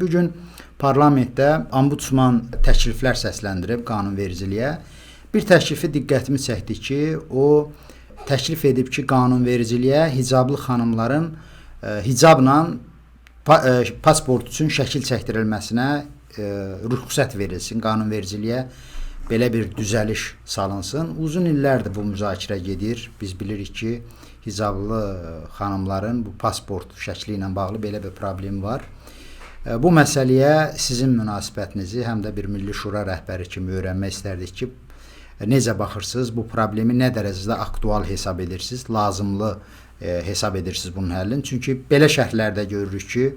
Bu gün parlamentdə ombudsman təkliflər səsləndirib qanunvericiliyə. Bir təklifi diqqətimi çəkdi ki, o təklif edib ki, qanunvericiliyə hicablı xanımların e, hicabla e, pasport üçün şəkil çəkdirilməsinə e, rüxsət verilsin, qanunvericiliyə belə bir düzəliş salınsın. Uzun illərdir bu müzakirə gedir. Biz bilirik ki, hicablı xanımların bu pasport şəkli ilə bağlı belə bir problem var. E, Bu məsələyə sizin münasibətinizi həm də bir Milli Şura rəhbəri kimi öyrənmək istərdik ki, e, necə baxırsınız, bu problemi nə dərəcədə aktual hesab edirsiniz, lazımlı e, hesab edirsiniz bunun həllini? Çünki belə şərhlərdə görürük ki,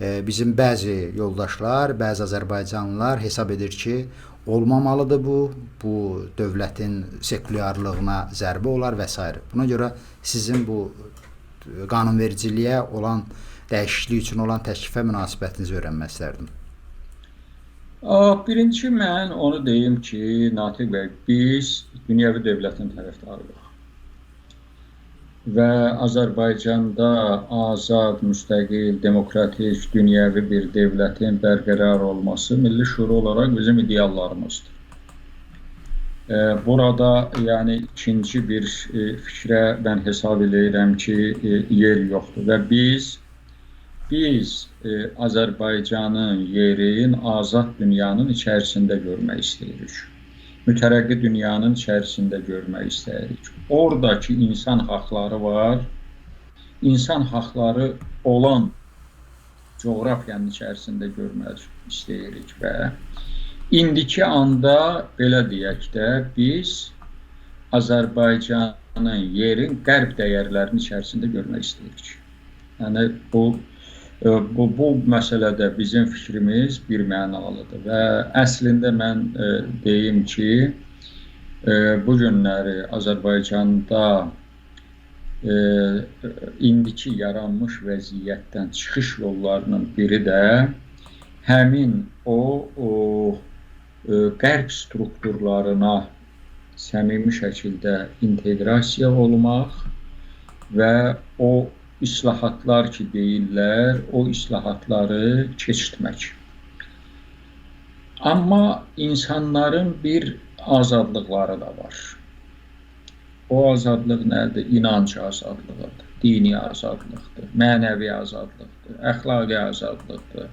e, bizim bəzi yoldaşlar, bəzi Azərbaycanlılar hesab edir ki, olmamalıdır bu, bu dövlətin sekulyarlığına zərbə olar və s. Buna görə sizin bu e, qanunvericiliyə olan dəyişiklik üçün olan təklifə münasibətinizi öyrənmək istərdim. Birinci mən onu deyim ki, Natiq bəy, biz dünyəvi dövlətin tərəfdarıyıq. Və Azərbaycanda azad, müstəqil, demokratik, dünyəvi bir dövlətin bərqərar olması Milli Şura olaraq bizim ideallarımızdır. E, Burada yəni ikinci bir e, fikrə mən hesab edirəm ki, e, yer yoxdur və biz biz e, Azərbaycanın yerin azad dünyanın içərisində görmək istəyirik. Mütərəqqi dünyanın içərisində görmək istəyirik. Oradakı insan haqları var. İnsan haqları olan coğrafiyanın içərisində görmək istəyirik və indiki anda belə deyək də biz Azərbaycanın yerin qərb dəyərlərinin içərisində görmək istəyirik. Yəni bu bu bu məsələdə bizim fikrimiz bir mənalıdır və əslində mən e, deyim ki, e, bu günləri Azərbaycanda e, indiki yaranmış vəziyyətdən çıxış yollarının biri də həmin o, o e, qərb strukturlarına səmimi şəkildə inteqrasiya olmaq və o islahatlar ki deyirlər, o islahatları keçirtmək. Amma insanların bir azadlıqları da var. O azadlıq nədir? İnanc azadlığıdır, dini azadlıqdır, mənəvi azadlıqdır, əxlaqi azadlıqdır.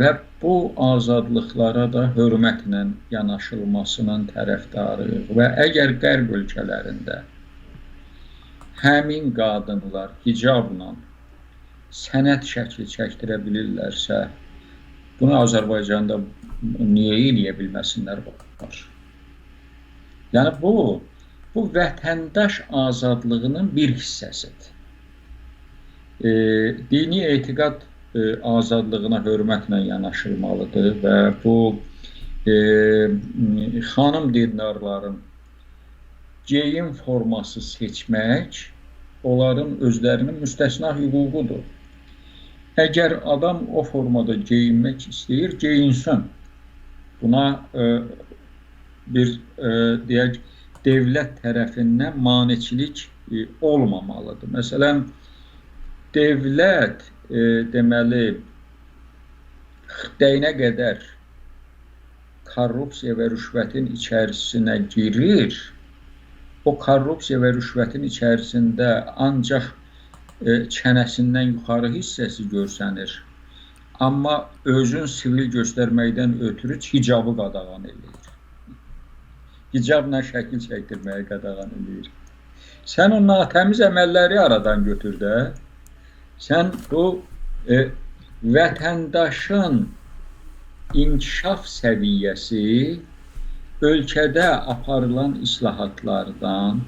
Və bu azadlıqlara da hörmətlə yanaşılmasının tərəfdarıyıq və əgər qərb ölkələrində həmin qadınlar hicabla sənət şəkli çəkdirə bilirlərsə, bunu Azərbaycanda niyə eləyə bilməsinlər var? Yəni bu bu vətəndaş azadlığının bir hissəsidir. E, dini etiqad e, azadlığına hörmətlə yanaşılmalıdır və bu e, xanım dindarların geyim forması seçmək onların özlərinin müstəsna hüququdur. Əgər adam o formada geyinmək istəyir, geyinsin. Buna e, bir e, deyək dövlət tərəfindən maneçilik e, olmamalıdır. Məsələn, dövlət e, deməli xırdəyinə qədər korrupsiya və rüşvətin içərisinə girir o korrupsiya və rüşvətin içərisində ancaq e, çənəsindən yuxarı hissəsi görsənir. Amma özün sivil göstərməkdən ötürü hicabı qadağan edir. Hicabla şəkil çəkdirməyi qadağan edir. Sən o natəmiz əməlləri aradan götür də. Sən bu e, vətəndaşın inkişaf səviyyəsi ölkədə aparılan islahatlardan,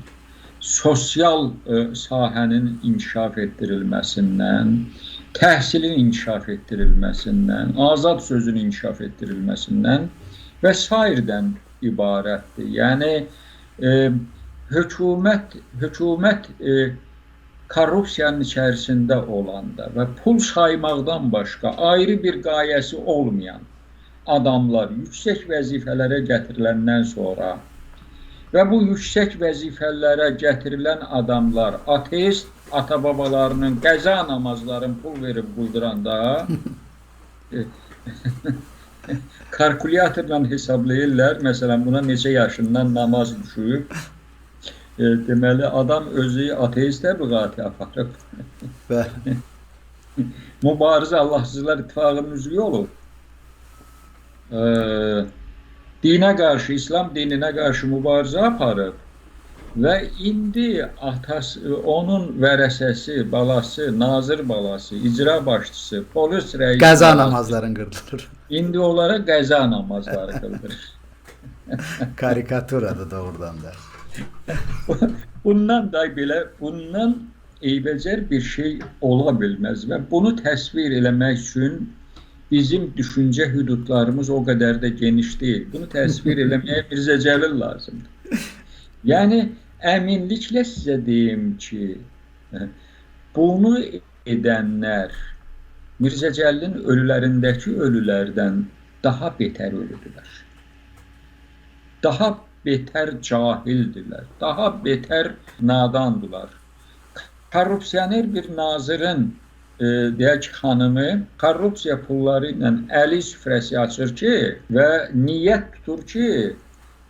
sosial ə, sahənin inkişaf etdirilməsindən, təhsilin inkişaf etdirilməsindən, azad sözün inkişaf etdirilməsindən və sairdən ibarətdir. Yəni e, hökumət hökumət e, korrupsiyanın içərisində olanda və pul saymaqdan başqa ayrı bir qayəsi olmayan adamlar yüksək vəzifələrə gətiriləndən sonra və bu yüksək vəzifələrə gətirilən adamlar ateist ata-babalarının qəza namazlarını pul verib qulduranda kalkulyatorla hesablayırlar. Məsələn, buna neçə yaşından namaz düşüb. E, deməli adam özü ateist təbliğatı aparıb. Bəli. Mübarizə Allahsızlar İttifaqının üzvü olub. E, dinə qarşı, İslam dininə qarşı mübarizə aparıb. Və indi atası, onun vərəsəsi, balası, nazir balası, icra başçısı, polis rəisi Qəza balası, namazların qırdılır. indi onlara qəza namazları qıldırır. Karikaturadır doğrudan da. bundan da belə, bundan eybəcər bir şey ola bilməz və bunu təsvir eləmək üçün bizim düşüncə hüdudlarımız o qədər də geniş deyil. Bunu təsvir eləməyə Mirzə Cəlil lazımdır. Yəni əminliklə sizə deyim ki, bunu edənlər Mirzə Cəlilin ölülərindəki ölülərdən daha betər ölüdülər. Daha betər cahildirlər, daha betər nadandılar. Korrupsioner bir nazirin deyək xanımı korrupsiya pulları ilə əli süfrəsi açır ki və niyyət tutur ki,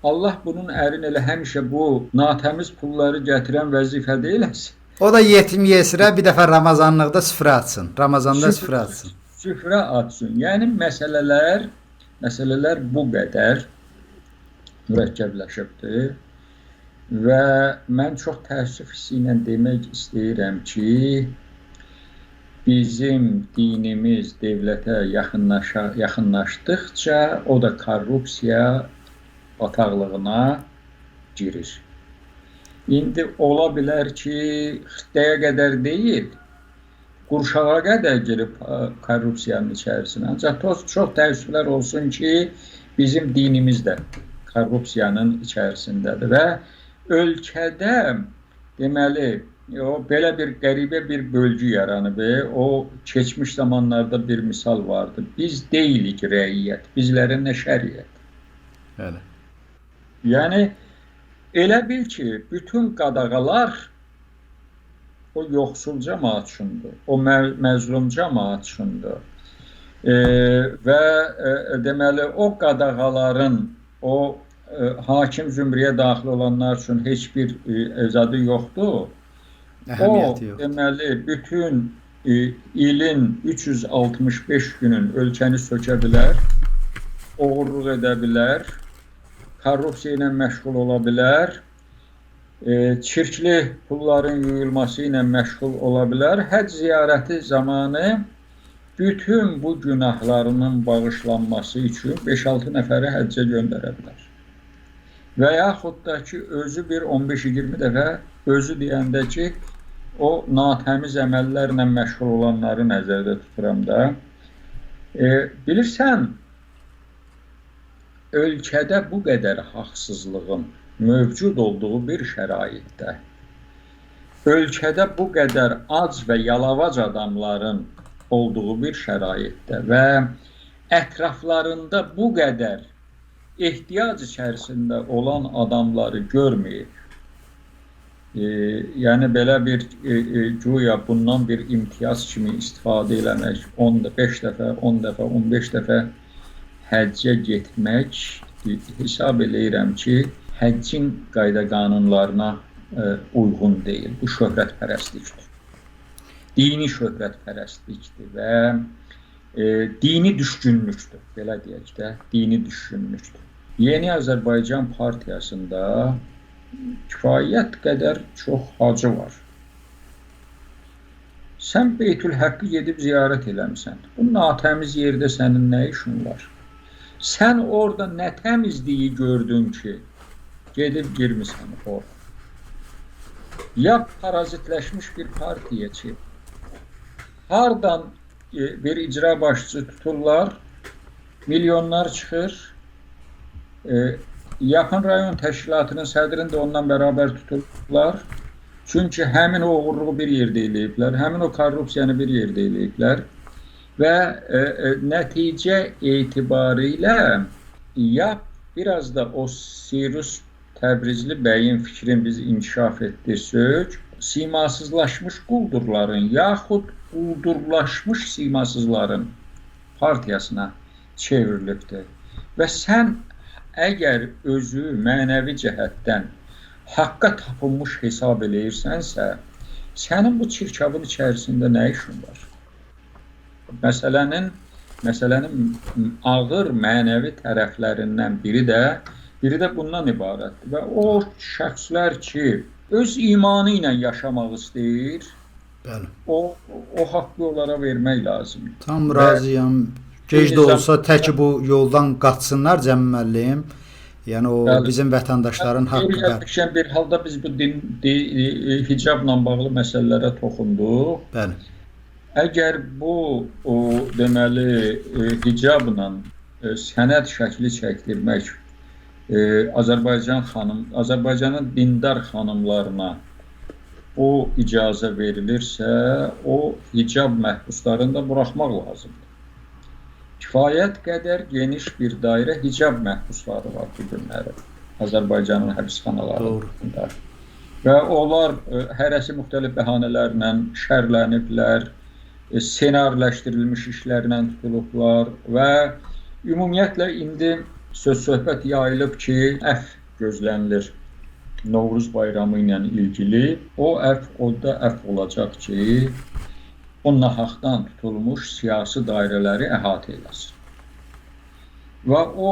Allah bunun ərin elə həmişə bu natəmiz pulları gətirən vəzifədə eləsin. O da yetim yesirə bir dəfə Ramazanlıqda süfrə atsın. Ramazanda süfrə atsın. Süfrə atsın. Yəni məsələlər məsələlər bu qədər mürəkkəbləşibdir. Və mən çox təəssüf hissi ilə demək istəyirəm ki, bizim dinimiz dövlətə yaxınlaşa yaxınlaşdıqca o da korrupsiya bataqlığına girir. İndi ola bilər ki, xitəyə qədər deyil, qurşağa qədər girib korrupsiyanın içərisinə. Ancaq çox, çox təəssüflər olsun ki, bizim dinimiz də korrupsiyanın içərisindədir və ölkədə deməli o belə bir qəribə bir bölgü yaranıb. O keçmiş zamanlarda bir misal vardı. Biz deyilik rəiyyət, bizlərin nə şəriət. Bəli. Yəni elə bil ki, bütün qadağalar o yoxsul cəmaət üçündür. O mə məzlum cəmaət üçündür. E, və e, deməli o qadağaların o e, hakim zümrəyə daxil olanlar üçün heç bir e, əzadı yoxdur. O, yoxdur. deməli bütün e, ilin 365 günün ölkəni sökə bilər, oğurluq edə bilər, korrupsiya ilə məşğul ola bilər, e, çirkli pulların yuyulması ilə məşğul ola bilər. Ziyarəti zamanı bütün bu günahlarının bağışlanması üçün 5-6 nəfəri həccə göndərə bilər. Və yaxud da ki, özü bir 15-20 dəfə özü deyəndə ki, o natəmiz əməllərlə məşğul olanları nəzərdə tuturam da. E, bilirsən, ölkədə bu qədər haqsızlığın mövcud olduğu bir şəraitdə, ölkədə bu qədər ac və yalavac adamların olduğu bir şəraitdə və ətraflarında bu qədər ehtiyac içərisində olan adamları görməyib, yəni belə bir e, e, güya bundan bir imtiyaz kimi istifadə eləmək, 10 5 dəfə, 10 dəfə, 15 dəfə həccə getmək e, hesab eləyirəm ki, həccin qayda qanunlarına e, uyğun deyil. Bu şöhrətpərəstlikdir. Dini şöhrətpərəstlikdir və e, dini düşkünlükdür. Belə deyək də, dini düşkünlükdür. Yeni Azərbaycan partiyasında kifayət qədər çox hacı var. Sən Beytül Həqqi gedib ziyarət eləmisən. Bu natəmiz yerdə sənin nə işin var? Sən orada nə təmizliyi gördün ki, gedib girmisən orada. Ya parazitləşmiş bir partiya ki, hardan e, bir icra başçısı tuturlar, milyonlar çıxır, e, Yaxın rayon təşkilatının sədrini də ondan bərabər tutublar. Çünki həmin o oğurluğu bir yerdə eləyiblər, həmin o korrupsiyanı bir yerdə eləyiblər və e, e, nəticə etibarilə ya biraz da o Sirus Təbrizli bəyin fikrini biz inkişaf etdirsək, simasızlaşmış quldurların yaxud quldurlaşmış simasızların partiyasına çevrilibdir. Və sən əgər özü mənəvi cəhətdən haqqa tapılmış hesab eləyirsənsə, sənin bu çirkabın içərisində nə işin var? Məsələnin məsələnin ağır mənəvi tərəflərindən biri də biri də bundan ibarətdir və o şəxslər ki, öz imanı ilə yaşamaq istəyir, Bəli. o o haqqı onlara vermək lazımdır. Tam Və- razıyam. Gec də olsa təki bu yoldan qaçsınlar Cəmil müəllim. Yəni o Bəli. bizim vətəndaşların haqqı gəlmişkən bir halda biz bu din di, e, hicabla bağlı məsələlərə toxunduq. Bəli. Əgər bu o deməli e, hicabla e, sənəd şəkli çəkdirmək e, Azərbaycan xanım Azərbaycanın dindar xanımlarına o icazə verilirsə, o hicab məhbuslarını da buraxmaq lazımdır. Kifayət qədər geniş bir dairə hicab məhbusları var bu günləri Azərbaycanın həbsxanalarında. Və onlar e, hərəsi müxtəlif bəhanələrlə şərləniblər, e, ssenariləşdirilmiş işlərlə tutulublar və ümumiyyətlə indi söz söhbət yayılıb ki, əf gözlənilir. Novruz bayramı ilə ilgili o əf orada əf olacaq ki, o nahaqdan tutulmuş siyasi dairələri əhatə eləsin. Və o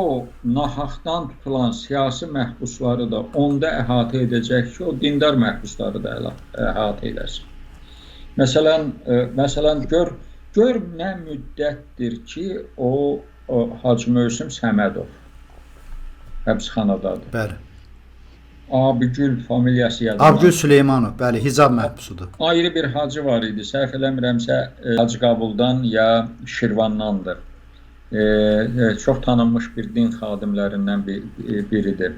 nahaqdan tutulan siyasi məhbusları da onda əhatə edəcək ki, o dindar məhbusları da əhatə eləsin. Məsələn, e, məsələn gör gör nə müddətdir ki, o, o Hacı Möhsüm Səmədov həbsxanadadır. Bəli. Abigül familiyası yadımda. Abgül Süleymanov, bəli, hicab məhbusudur. ayrı bir hacı var idi. Səhv eləmirəmsə e, Hacı Qabuldan ya Şirvandandır. E, e, çox tanınmış bir din xadimlərindən bir, e, biridir.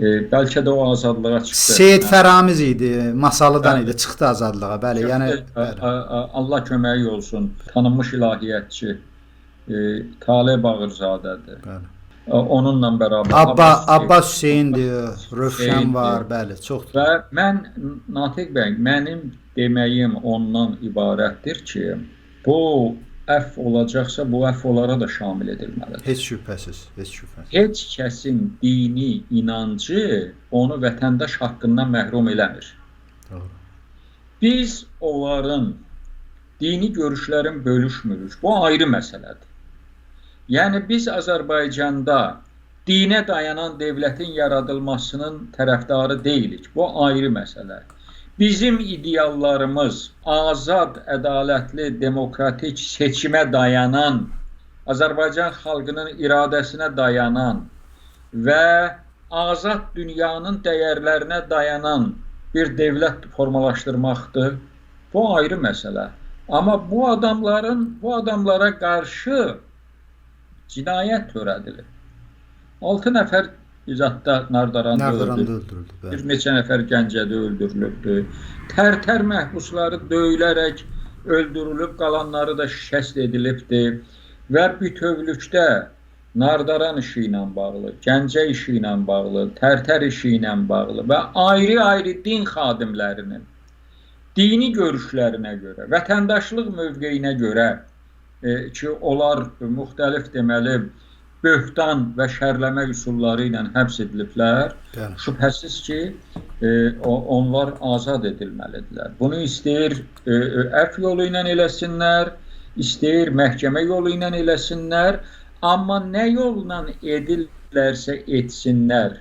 E, bəlkə də o azadlığa çıxdı. Seyid Fəramiz idi, Masalıdan Bəli. idi, çıxdı azadlığa. Bəli, yəni bəli. Allah köməyi olsun. Tanınmış ilahiyyatçı e, Talib Bağırzadədir. Bəli. Onunla bərabər Abba Abbas Abbas Hüseyndir, Rövşən var, bəli, çoxdur. Və mən Natiq bəy, mənim deməyim ondan ibarətdir ki, bu əff olacaqsa, bu əff onlara da şamil edilməlidir. Heç şübhəsiz, heç şübhəsiz. Heç kəsin dini inancı onu vətəndaş haqqından məhrum eləmir. Doğru. Biz onların dini görüşlərini bölüşmürük. Bu ayrı məsələdir. Yəni biz Azərbaycanda dinə dayanan dövlətin yaradılmasının tərəfdarı deyilik. Bu ayrı məsələ. Bizim ideallarımız azad, ədalətli, demokratik seçimə dayanan, Azərbaycan xalqının iradəsinə dayanan və azad dünyanın dəyərlərinə dayanan bir dövlət formalaşdırmaqdır. Bu ayrı məsələ. Amma bu adamların bu adamlara qarşı cinayət törədilir. 6 nəfər izatda Nardaranda Nərdaranda öldü. öldürüldü, Bir bəli. neçə nəfər Gəncədə öldürülübdü. Tərtər məhbusları döyülərək öldürülüb, qalanları da şikəst edilibdi və bütövlükdə Nardaran işi ilə bağlı, Gəncə işi ilə bağlı, Tərtər işi ilə bağlı və ayrı-ayrı din xadimlərinin dini görüşlərinə görə, vətəndaşlıq mövqeyinə görə ki, onlar müxtəlif deməli böhtan və şərləmə üsulları ilə həbs ediliblər. Bəli. Şübhəsiz ki, e, onlar azad edilməlidirlər. Bunu istəyir e, e, əf yolu ilə eləsinlər, istəyir məhkəmə yolu ilə eləsinlər, amma nə yolla edirlərsə etsinlər.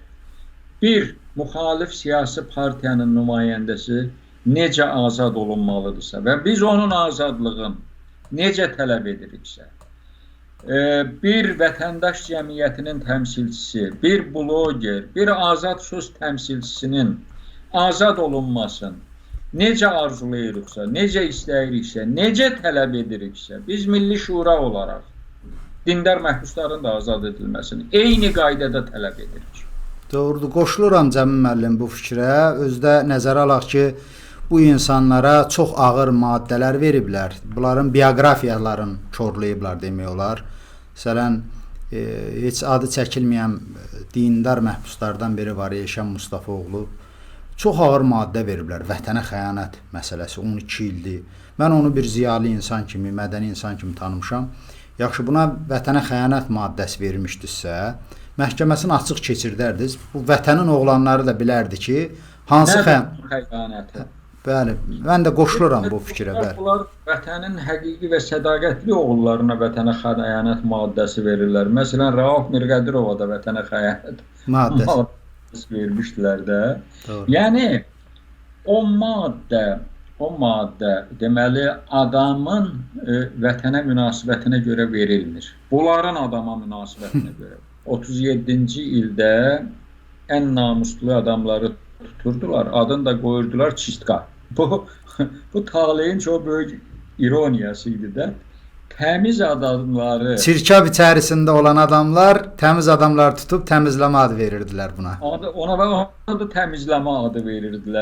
Bir müxalif siyasi partiyanın nümayəndəsi necə azad olunmalıdırsa və biz onun azadlığını necə tələb ediriksə, bir vətəndaş cəmiyyətinin təmsilçisi, bir bloger, bir azad söz təmsilçisinin azad olunmasını necə arzulayırıqsa, necə istəyiriksə, necə tələb ediriksə, biz Milli Şura olaraq dindar məhbusların da azad edilməsini eyni qaydada tələb edirik. Doğrudur. Qoşuluram Cəmil müəllim bu fikrə. Özdə nəzərə alaq ki, bu insanlara çox ağır maddələr veriblər. Bunların bioqrafiyalarını korlayıblar demək olar. Məsələn, e, heç adı çəkilməyən e, dindar məhbuslardan biri var, Eşən Mustafaoğlu. Çox ağır maddə veriblər. Vətənə xəyanət məsələsi 12 ildir. Mən onu bir ziyalı insan kimi, mədəni insan kimi tanımışam. Yaxşı, buna vətənə xəyanət maddəsi vermişdinizsə, məhkəməsini açıq keçirdərdiniz. Bu vətənin oğlanları da bilərdi ki, hansı xəyan xəyanəti? Bəli, mən də qoşuluram bu fikrə, bəli. Bunlar vətənin həqiqi və sədaqətli oğullarına vətənə xəyanət maddəsi verirlər. Məsələn, Rauf Mirqədirova da vətənə xəyanət Maddəsi. maddəsi vermişdilər də. Doğru. Yəni o maddə, o maddə deməli adamın e, vətənə münasibətinə görə verilmir. Bunların adama münasibətinə görə. 37-ci ildə ən namuslu adamları tuturdular. Adını da qoyurdular Çistka. Bu bu taleyin çox böyük ironiyası idi də. Təmiz adamları Çirkab içərisində olan adamlar təmiz adamlar tutub təmizləmə adı verirdilər buna. adı, ona və ona da təmizləmə adı verirdilər.